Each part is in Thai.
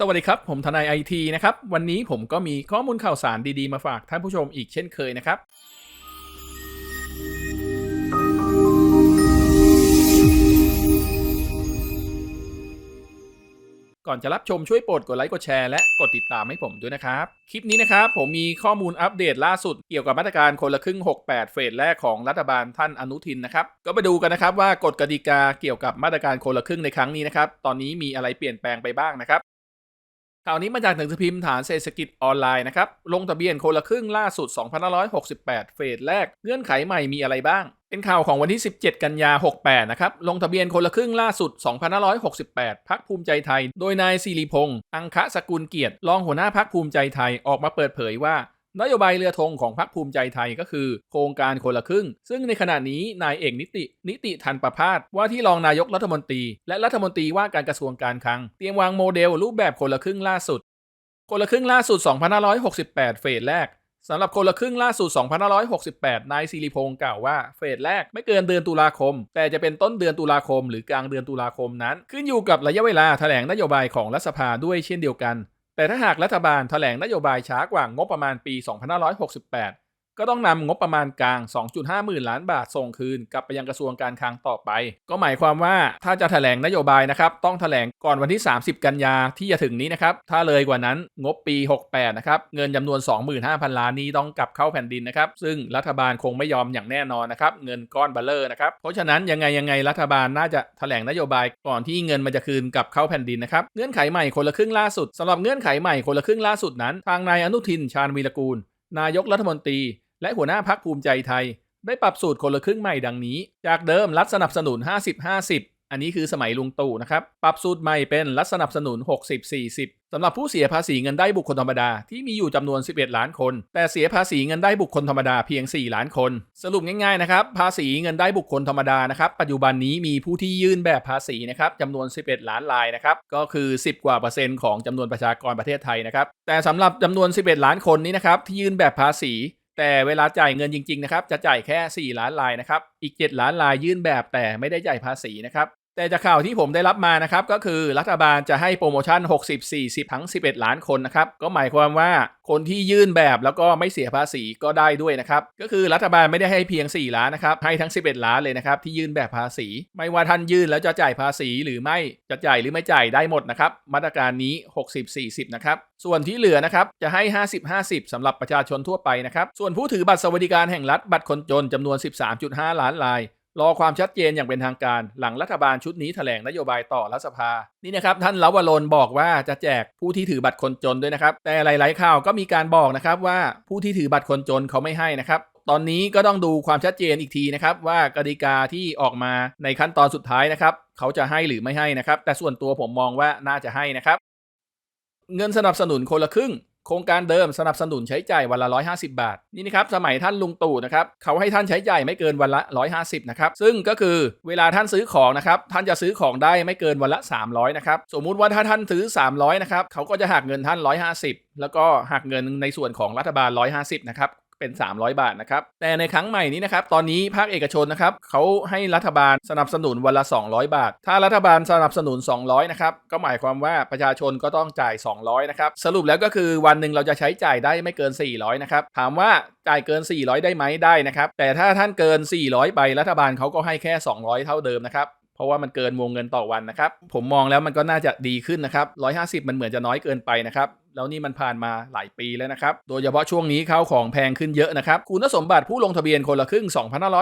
สวัสดีครับ ผมทนายไอทีนะครับ วันนี้ผมก็มีข้อมูลข่าวสารดีๆ มาฝากท่านผู้ชมอีกเช่นเคยนะครับ ก่อนจะรับชมช่วยโปรดกดไลค์กดแชร์และกดติดตามให้ผมด้วยนะครับ คลิปนี้นะครับ ผมมีข้อมูลอัปเดตล่าสุดเกี่ยวกับมาตรการคนละครึ่ง 68 เฟสแรกของรัฐบาลท่านอนุทินนะครับ ก็ไปดูกันนะครับว่ากฎกติกาเกี่ยวกับมาตรการคนละครึ่งในครั้งนี้นะครับ ตอนนี้มีอะไรเปลี่ยนแปลงไปบ้างนะครับ ข่าวนี้มาจากหนังสือพิมพ์ฐานเศรษฐกิจออนไลน์นะครับ ลงทะเบียนคนละครึ่งล่าสุด 2568 เฟสแรก เงื่อนไขใหม่มีอะไรบ้าง เป็นข่าวของวันที่ 17 กันยา 68 นะครับ ลงทะเบียนคนละครึ่งล่าสุด 2568 พักภูมิใจไทย โดยนายสิริพงษ์ อังคะสกุลเกียรติ รองหัวหน้าพักภูมิใจไทย ออกมาเปิดเผยว่า นโยบายเรือธงของพรรคภูมิใจไทยก็คือ โครงการคนละครึ่ง ซึ่งในขณะนี้นายเอกนิติ นิติทันประพาสว่าที่รองนายกรัฐมนตรี และรัฐมนตรีว่าการกระทรวงการคลัง เตรียมวางโมเดลรูปแบบคนละครึ่งล่าสุด คนละครึ่งล่าสุด 2568 เฟสแรกสำหรับคนละครึ่งล่าสุด 2568 นายศิริพงศ์กล่าวว่า เฟสแรกไม่เกินเดือนตุลาคม แต่จะเป็นต้นเดือนตุลาคม หรือกลางเดือนตุลาคมนั้น ขึ้นอยู่กับระยะเวลาแถลงนโยบายของรัฐสภาด้วยเช่นเดียวกัน แต่ถ้าหากรัฐบาลแถลงนโยบายช้ากว่างบประมาณปี 2568 ก็ต้องนำงบประมาณกลาง 2.5 หมื่นล้านบาทส่งคืนกลับไปยังกระทรวงการคลังต่อไป ก็หมายความว่าถ้าจะแถลงนโยบายนะครับ ต้องแถลงก่อนวันที่ 30 กันยาที่จะถึงนี้นะครับ ถ้าเลยกว่านั้นงบปี 68 นะครับ เงินจำนวน 25,000 ล้านนี้ต้องกลับเข้าแผ่นดินนะครับ ซึ่งรัฐบาลคงไม่ยอมอย่างแน่นอนนะครับ เงินก้อนเบลเลอร์นะครับ เพราะฉะนั้นยังไงยังไงรัฐบาลน่าจะแถลงนโยบายก่อนที่เงินมันจะคืนกลับเข้าแผ่นดินนะครับ เงื่อนไขใหม่คนละครึ่งล่าสุดสำหรับเงื่อนไขใหม่คนละครึ่งล่าสุดนั้น ทางนายอนุทินชาญวีรกูล นายกรัฐมนตรี และหัวหน้าพักภูมิใจไทย ได้ปรับสูตรคนละครึ่งใหม่ดังนี้ จากเดิมรัฐสนับสนุน 50-50อันนี้คือสมัยลุงตู่นะครับ ปรับสูตรใหม่เป็นรัฐสนับสนุน 60-40 สำหรับผู้เสียภาษีเงินได้บุคคลธรรมดาที่มีอยู่จำนวน 11 ล้านคน แต่เสียภาษีเงินได้บุคคลธรรมดาเพียง 4 ล้านคน สรุปง่ายๆนะครับ ภาษีเงินได้บุคคลธรรมดานะครับ ปัจจุบันนี้มีผู้ที่ยื่นแบบภาษีนะครับจำนวน 11 ล้านรายนะครับ ก็คือ 10 กว่าเปอร์เซ็นต์ของจำนวนประชากรประเทศไทยนะครับ แต่สำหรับจำนวน 11 ล้านคนนี้นะครับที่ยื่นแบบภาษี แต่เวลาจ่ายเงินจริงๆนะครับ จะจ่ายแค่ 4 ล้านลายนะครับ อีก 7 ล้านลายยื่นแบบแต่ไม่ได้จ่ายภาษีนะครับ แต่จากข่าวที่ผมได้รับมานะครับก็คือรัฐบาลจะให้โปรโมชั่น 60-40 ทั้ง 11 ล้านคนนะครับก็หมายความว่าคนที่ยื่นแบบแล้วก็ไม่เสียภาษีก็ได้ด้วยนะครับก็คือรัฐบาลไม่ได้ให้เพียง 4 ล้านนะครับให้ทั้ง 11 ล้านเลยนะครับที่ยื่นแบบภาษี ไม่ว่าท่านยื่นแล้วจะจ่ายภาษีหรือไม่จะจ่ายหรือไม่จ่ายได้หมดนะครับมาตรการนี้ 60-40 นะครับส่วนที่เหลือนะครับจะให้ 50-50สำหรับประชาชนทั่วไปนะครับส่วนผู้ถือบัตรสวัสดิการแห่งรัฐบัตรคนจนจำนวน 13.5 ล้านราย รอความชัดเจนอย่างเป็นทางการ หลังรัฐบาลชุดนี้แถลงนโยบายต่อรัฐสภา นี่นะครับ ท่านลาวรนบอกว่าจะแจกผู้ที่ถือบัตรคนจนด้วยนะครับ แต่หลาย ๆ ข่าวก็มีการบอกนะครับว่าผู้ที่ถือบัตรคนจนเขาไม่ให้นะครับตอนนี้ก็ต้องดูความชัดเจนอีกทีนะครับ ว่ากติกาที่ออกมาในขั้นตอนสุดท้ายนะครับ เขาจะให้หรือไม่ให้นะครับ แต่ส่วนตัวผมมองว่าน่าจะให้นะครับ เงินสนับสนุนคนละครึ่ง โครงการเดิมสนับสนุนใช้จ่ายวันละ 150 บาท นี่นะครับสมัยท่านลุงตู่นะครับเขาให้ท่านใช้จ่ายไม่เกินวันละ 150 นะครับ ซึ่งก็คือเวลาท่านซื้อของนะครับท่านจะซื้อของได้ไม่เกินวันละ 300 นะครับ สมมุติว่าถ้าท่านซื้อ 300 นะครับเขาก็จะหักเงินท่าน 150 แล้วก็หักเงินในส่วนของรัฐบาล 150 นะครับ เป็น 300 บาทนะครับ แต่ในครั้งใหม่นี้นะครับ ตอนนี้ภาคเอกชนนะครับเขาให้รัฐบาลสนับสนุนวันละ 200 บาท ถ้ารัฐบาลสนับสนุน 200 นะครับ ก็หมายความว่าประชาชนก็ต้องจ่าย 200 นะครับ สรุปแล้วก็คือวันหนึ่งเราจะใช้จ่ายได้ไม่เกิน 400 นะครับ ถามว่าจ่ายเกิน 400 ได้ไหมได้นะครับ แต่ถ้าท่านเกิน 400 ไปรัฐบาลเขาก็ให้แค่ 200 เท่าเดิมนะครับ เพราะว่ามันเกินวงเงินต่อวันนะครับ ผมมองแล้วมันก็น่าจะดีขึ้นนะครับ 150 มันเหมือนจะน้อยเกินไปนะครับแล้วนี่มันผ่านมาหลายปีแล้วนะครับ โดยเฉพาะช่วงนี้ข้าวของแพงขึ้นเยอะนะครับ คุณสมบัติผู้ลงทะเบียนคนละครึ่ง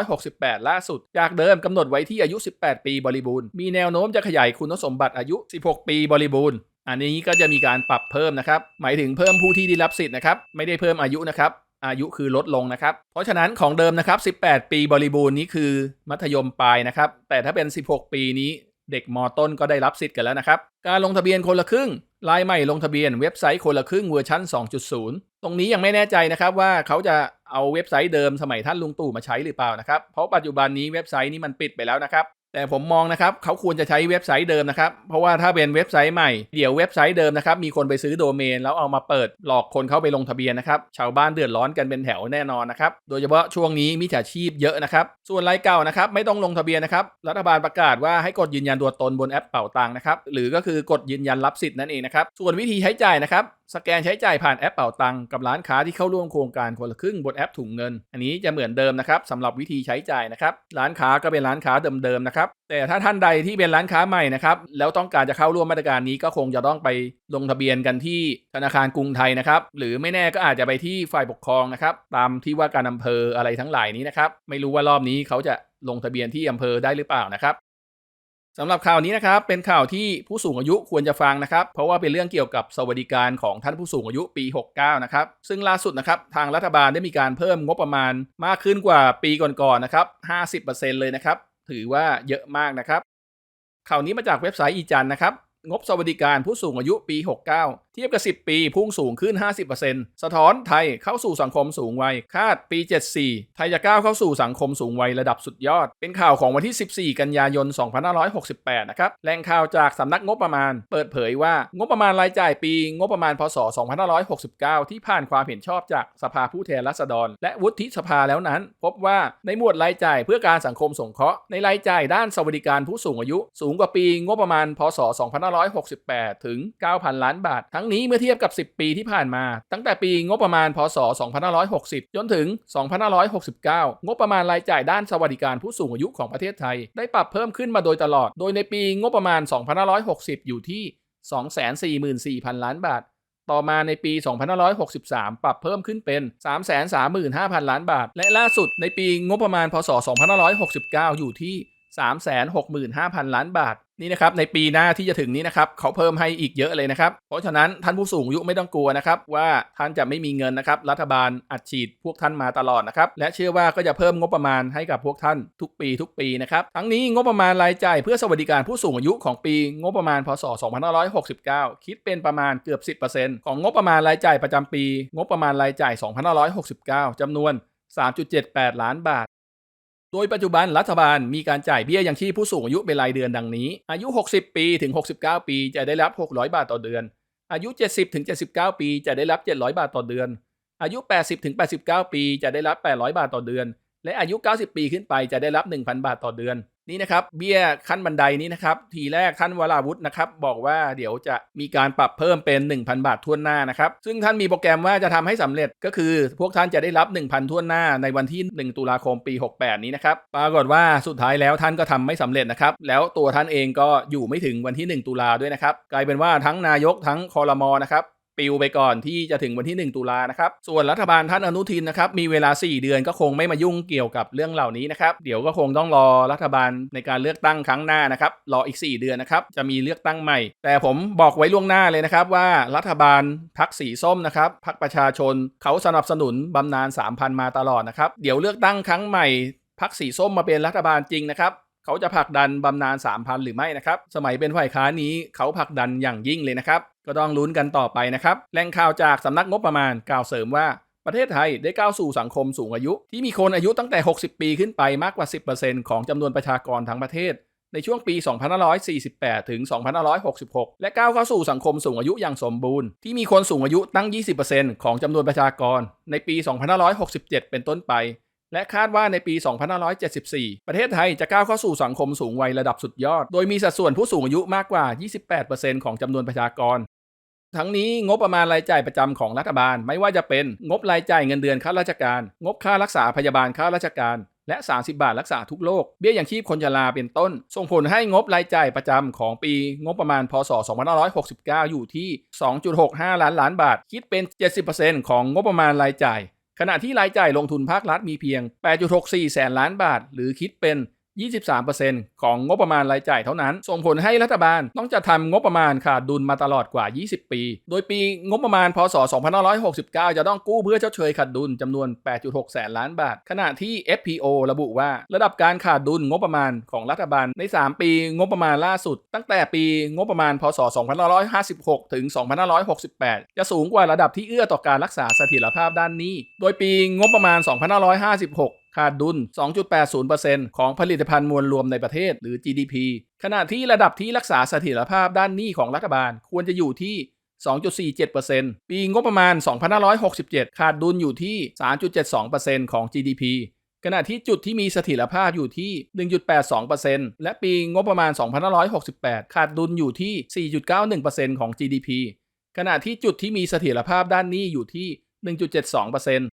2568 ล่าสุด จากเดิมกำหนดไว้ที่อายุ 18 ปีบริบูรณ์ มีแนวโน้มจะขยายคุณสมบัติอายุ 16 ปีบริบูรณ์ อันนี้ก็จะมีการปรับเพิ่มนะครับ หมายถึงเพิ่มผู้ที่ได้รับสิทธิ์นะครับ ไม่ได้เพิ่มอายุนะครับ อายุคือลดลงนะครับ เพราะฉะนั้นของเดิมนะครับ 18 ปีบริบูรณ์นี้คือมัธยมปลายนะครับ แต่ถ้าเป็น 16 ปีนี้เด็กมต้นก็ได้รับสิทธิ์กันแล้วนะครับ การลงทะเบียนคนละครึ่งรายใหม่ลงทะเบียนเว็บไซต์คนละครึ่งเวอร์ชัน2.0 ตรงนี้ยังไม่แน่ใจนะครับว่าเขาจะเอาเว็บไซต์เดิมสมัยท่านลุงตู่มาใช้หรือเปล่านะครับ เพราะปัจจุบันนี้เว็บไซต์นี้มันปิดไปแล้วนะครับ แต่ผมมองนะครับเขาควรจะใช้เว็บไซต์เดิมนะครับ เพราะว่าถ้าเป็นเว็บไซต์ใหม่เดี๋ยวเว็บไซต์เดิมนะครับมีคนไปซื้อโดเมน แล้วเอามาเปิดหลอกคนเข้าไปลงทะเบียนนะครับชาวบ้านเดือดร้อนกันเป็นแถวแน่นอนนะครับโดยเฉพาะช่วงนี้มิจฉาชีพเยอะนะครับส่วนรายเก่านะครับไม่ต้องลงทะเบียนนะครับรัฐบาลประกาศว่าให้กดยืนยันตัวตนบนแอปเป่าตังค์นะครับหรือก็คือกดยืนยันรับสิทธิ์นั่นเองนะครับส่วนวิธีใช้จ่ายนะครับสแกนใช้จ่ายผ่านแอปเป่าตังกับร้านค้าที่เข้าร่วมโครงการคนละครึ่งบนแอปถุงเงิน อันนี้จะเหมือนเดิมนะครับสำหรับวิธีใช้จ่ายนะครับ ร้านค้าก็เป็นร้านค้าเดิมๆนะครับ แต่ถ้าท่านใดที่เป็นร้านค้าใหม่นะครับแล้วต้องการจะเข้าร่วมมาตรการนี้ก็คงจะต้องไปลงทะเบียนกันที่ธนาคารกรุงไทยนะครับ หรือไม่แน่ก็อาจจะไปที่ฝ่ายปกครองนะครับ ตามที่ว่าการอำเภออะไรทั้งหลายนี้นะครับ ไม่รู้ว่ารอบนี้เขาจะลงทะเบียนที่อำเภอได้หรือเปล่านะครับ สำหรับข่าวนี้นะครับเป็นข่าวที่ผู้สูงอายุควรจะฟังนะครับ เพราะว่าเป็นเรื่องเกี่ยวกับสวัสดิการของท่านผู้สูงอายุปี 69 นะครับซึ่งล่าสุดนะครับทางรัฐบาลได้มีการเพิ่มงบประมาณมากขึ้นกว่าปีก่อนๆนะครับ 50%เลยนะครับ ถือว่าเยอะมากนะครับข่าวนี้มาจากเว็บไซต์อีจันนะครับงบสวัสดิการผู้สูงอายุปี 69 เทียบกับ 10 ปีพุ่งสูงขึ้น 50%สะท้อนไทยเข้าสู่สังคมสูงวัย คาดปี 74 ไทยจะก้าวเข้าสู่สังคมสูงวัยระดับสุดยอด เป็นข่าวของวันที่ 14 กันยายน 2568 นะครับ แหล่งข่าวจากสำนักงบประมาณ เปิดเผยว่างบประมาณรายจ่ายปี งบประมาณ พศ 2569 ที่ผ่านความเห็นชอบจากสภาผู้แทนราษฎร และวุฒิสภาแล้วนั้น พบว่าในหมวดรายจ่ายเพื่อการสังคมสงเคราะห์ในรายจ่ายด้านสวัสดิการผู้สูงอายุ สูงกว่าปีงบประมาณ พศ 2568 ถึง 9,000 ล้านบาททั้งนี้เมื่อเทียบกับ 10 ปีที่ผ่านมา ตั้งแต่ปีงบประมาณพศ 2560 จนถึง 2569 งบประมาณรายจ่ายด้านสวัสดิการผู้สูงอายุของประเทศไทย ได้ปรับเพิ่มขึ้นมาโดยตลอด โดยในปีงบประมาณ 2560 อยู่ที่ 244,000 ล้านบาทต่อมาในปี 2563 ปรับเพิ่มขึ้นเป็น 335,000 ล้านบาท และล่าสุดในปีงบประมาณ พศ 2569 อยู่ที่ 365,000 ล้านบาท นี่นะครับในปีหน้าที่จะถึงนี้นะครับเขาเพิ่มให้อีกเยอะเลยนะครับ เพราะฉะนั้นท่านผู้สูงอายุไม่ต้องกลัวนะครับว่าท่านจะไม่มีเงินนะครับรัฐบาลอัดฉีดพวกท่านมาตลอดนะครับและเชื่อว่าก็จะเพิ่มงบประมาณให้กับพวกท่านทุกปีทุกปีนะครับทั้งนี้งบประมาณรายจ่ายเพื่อสวัสดิการผู้สูงอายุของปีงบประมาณพศ 2569 คิดเป็นประมาณเกือบ 10%ของงบประมาณรายจ่ายประจำปี งบประมาณรายจ่าย 2569จำนวน3.78 ล้านบาท ดยปัจจุบันรัฐบาลมีการจ่ายเบี้ยยังชีพผู้สูงอายุเป็นรายเดือนดังนี้ อายุ 60 ปีถึง 69 ปีจะได้รับ 600 บาทต่อเดือน อายุ 70ถึง79 ปีจะได้รับ 700 บาทต่อเดือน อายุ 80ถึง89 ปีจะได้รับ 800 บาทต่อเดือน และอายุ 90 ปีขึ้นไปจะได้รับ 1,000 บาทต่อเดือน นี่นะครับเบี้ยขั้นบันไดนี้นะครับทีแรกท่านวราวุฒินะครับบอกว่าเดี๋ยวจะมีการปรับเพิ่มเป็น 1,000 บาททั่วหน้านะครับซึ่งท่านมีโปรแกรมว่าจะทำให้สำเร็จก็คือ พวกท่านจะได้รับ 1,000ทั่วหน้าในวันที่ 1 ตุลาคมปี 68 นี้นะครับปรากฏว่าสุดท้ายแล้วท่านก็ทำไม่สำเร็จนะครับแล้วตัวท่านเองก็อยู่ไม่ถึงวันที่ 1 ตุลาด้วยนะครับกลายเป็นว่าทั้งนายกทั้งคอรมอนะครับ ปิวไปก่อนที่จะถึงวันที่ 1 ตุลานะครับ ส่วนรัฐบาลท่านอนุทินนะครับ มีเวลา 4 เดือนก็คงไม่มายุ่งเกี่ยวกับเรื่องเหล่านี้นะครับ เดี๋ยวก็คงต้องรอรัฐบาลในการเลือกตั้งครั้งหน้านะครับ รออีก 4 เดือนนะครับ จะมีเลือกตั้งใหม่ แต่ผมบอกไว้ล่วงหน้าเลยนะครับว่ารัฐบาลพักสีส้มนะครับพักประชาชนเขาสนับสนุนบำนาญ3,000 มาตลอดนะครับ เดี๋ยวเลือกตั้งครั้งใหม่พักสีส้มมาเป็นรัฐบาลจริงนะครับ เขาจะผลักดันบำนาญ3,000 หรือไม่นะครับ สมัยเป็นฝ่ายค้านนี้เขาผลักดันอย่างยิ่งเลยนะครับ ก็ต้องลุ้นกันต่อไปนะครับแหล่งข่าวจากสำนักงบประมาณกล่าวเสริมว่าประเทศไทยได้ก้าวสู่สังคมสูงอายุ ที่มีคนอายุตั้งแต่ 60 ปีขึ้นไปมากกว่า 10%ของจำนวนประชากรทั้งประเทศ ในช่วงปี 2548 ถึง 2566 และก้าวเข้าสู่สังคมสูงอายุอย่างสมบูรณ์ ที่มีคนสูงอายุตั้ง 20%ของจำนวนประชากร ในปี 2567 เป็นต้นไป และคาดว่าในปี 2574 ประเทศไทยจะก้าวเข้าสู่สังคมสูงวัยระดับสุดยอด โดยมีสัดส่วนผู้สูงอายุมากกว่า 28%ของจำนวนประชากร ทั้งนี้งบประมาณรายจ่ายประจำของรัฐบาล ไม่ว่าจะเป็นงบรายจ่ายเงินเดือนข้าราชการ งบค่ารักษาพยาบาลข้าราชการและ 30 บาทรักษาทุกโรค เบี้ยยังชีพคนชราเป็นต้น ส่งผลให้งบรายจ่ายประจำของปีงบประมาณ พศ 2569 อยู่ที่ 2.65 ล้านล้านบาท คิดเป็น 70%ของงบประมาณรายจ่าย ขณะที่รายจ่ายลงทุนภาครัฐมีเพียง 8.64 แสนล้านบาท หรือคิดเป็น 23%ของงบประมาณรายจ่ายเท่านั้น ส่งผลให้รัฐบาลต้องจัดทำงบประมาณขาดดุลมาตลอดกว่า 20 ปี โดยปีงบประมาณพศ 2569 จะต้องกู้เพื่อชดเชยขาดดุลจำนวน 8.6 แสนล้านบาท ขณะที่ FPO ระบุว่าระดับการขาดดุลงบประมาณของรัฐบาลใน 3 ปีงบประมาณล่าสุด ตั้งแต่ปีงบประมาณพศ 2556 ถึง 2568 จะสูงกว่าระดับที่เอื้อต่อการรักษาเสถียรภาพด้านนี้ โดยปีงบประมาณ 2556 ขาดดุล 2.80%ของผลิตภัณฑ์มวลรวมในประเทศหรือ GDP ขณะที่ระดับที่รักษาเสถียรภาพด้านหนี้ของรัฐบาลควรจะอยู่ที่ 2.47%ปีงบประมาณ 2567 ขาดดุลอยู่ที่ 3.72%ของ GDP ขณะที่จุดที่มีเสถียรภาพอยู่ที่ 1.82%และปีงบประมาณ 2568 ขาดดุลอยู่ที่ 4.91%ของ GDP ขณะที่จุดที่มีเสถียรภาพด้านหนี้อยู่ที่ 1.72%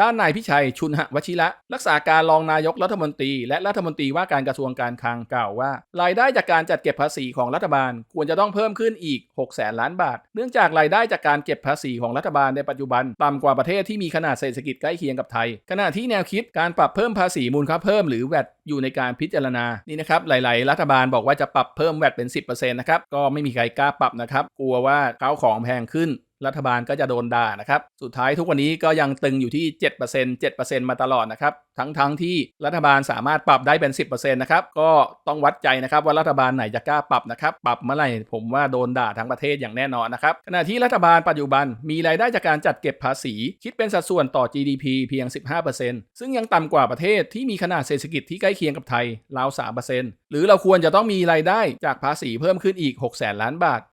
ด้านนายพิชัยชุนหวชิระ รักษาการรองนายกรัฐมนตรี และรัฐมนตรีว่าการกระทรวงการคลังกล่าวว่า รายได้จากการจัดเก็บภาษีของรัฐบาลควรจะต้องเพิ่มขึ้นอีก 6 แสนล้านบาท เนื่องจากรายได้จากการเก็บภาษีของรัฐบาลในปัจจุบันต่ำกว่าประเทศที่มีขนาดเศรษฐกิจใกล้เคียงกับไทย ขณะที่แนวคิดการปรับเพิ่มภาษีมูลค่าเพิ่มหรือแวดอยู่ในการพิจารณานี่นะครับหลาย ๆ รัฐบาลบอกว่าจะปรับเพิ่มแวดเป็น 10%นะครับก็ไม่มีใครกล้าปรับนะครับกลัวว่าข้าวของแพงขึ้น รัฐบาลก็จะโดนด่านะครับ สุดท้ายทุกวันนี้ก็ยังตึงอยู่ที่ 7% 7%มาตลอดนะครับ ทั้งๆทที่รัฐบาลสามารถปรับได้เป็น 10%นะครับ ก็ต้องวัดใจนะครับว่ารัฐบาลไหนจะกล้าปรับนะครับ ปรับเมื่อไหร่ผมว่าโดนด่าทั้งประเทศอย่างแน่นอนนะครับ ขณะที่รัฐบาลปัจจุบันมีรายได้จากการจัดเก็บภาษี คิดเป็นสัดส่วนต่อ GDP เพียง 15%ซึ่งยังต่ำกว่าประเทศที่มีขนาดเศรษฐกิจที่ใกล้เคียงกับไทยราว 3%หรือเราควรจะต้องมีรายได้จากภาษีเพิ่มขึ้นอีก6แสนล้านบาท